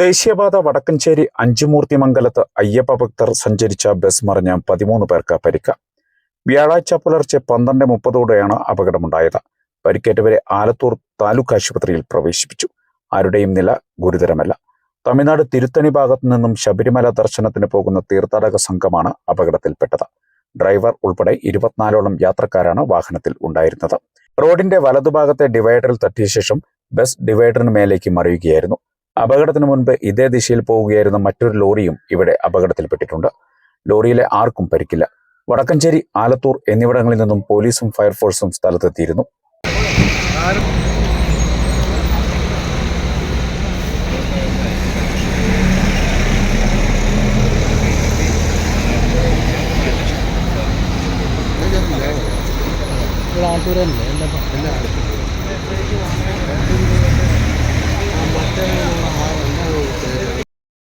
ദേശീയപാത വടക്കഞ്ചേരി അഞ്ചുമൂർത്തി മംഗലത്ത് അയ്യപ്പ ഭക്തർ സഞ്ചരിച്ച ബസ് മറിഞ്ഞ് പതിമൂന്ന് പേർക്ക് പരിക്ക. വ്യാഴാഴ്ച പുലർച്ചെ പന്ത്രണ്ട് മുപ്പതോടെയാണ് അപകടമുണ്ടായത്. പരിക്കേറ്റവരെ ആലത്തൂർ താലൂക്ക് ആശുപത്രിയിൽ പ്രവേശിപ്പിച്ചു. ആരുടെയും നില ഗുരുതരമല്ല. തമിഴ്നാട് തിരുത്തണി ഭാഗത്തു നിന്നും ശബരിമല ദർശനത്തിന് പോകുന്ന തീർത്ഥാടക സംഘമാണ് അപകടത്തിൽപ്പെട്ടത്. ഡ്രൈവർ ഉൾപ്പെടെ ഇരുപത്തിനാലോളം യാത്രക്കാരാണ് വാഹനത്തിൽ ഉണ്ടായിരുന്നത്. റോഡിന്റെ വലതുഭാഗത്തെ ഡിവൈഡറിൽ തട്ടിയ ശേഷം ബസ് ഡിവൈഡറിന് മേലേക്ക് മറിയുകയായിരുന്നു. അപകടത്തിന് മുൻപ് ഇതേ ദിശയിൽ പോവുകയായിരുന്ന മറ്റൊരു ലോറിയും ഇവിടെ അപകടത്തിൽപ്പെട്ടിട്ടുണ്ട്. ലോറിയിലെ ആർക്കും പരിക്കില്ല. വടക്കഞ്ചേരി ആലത്തൂർ എന്നിവിടങ്ങളിൽ നിന്നും പോലീസും ഫയർഫോഴ്സും സ്ഥലത്തെത്തിയിരുന്നു.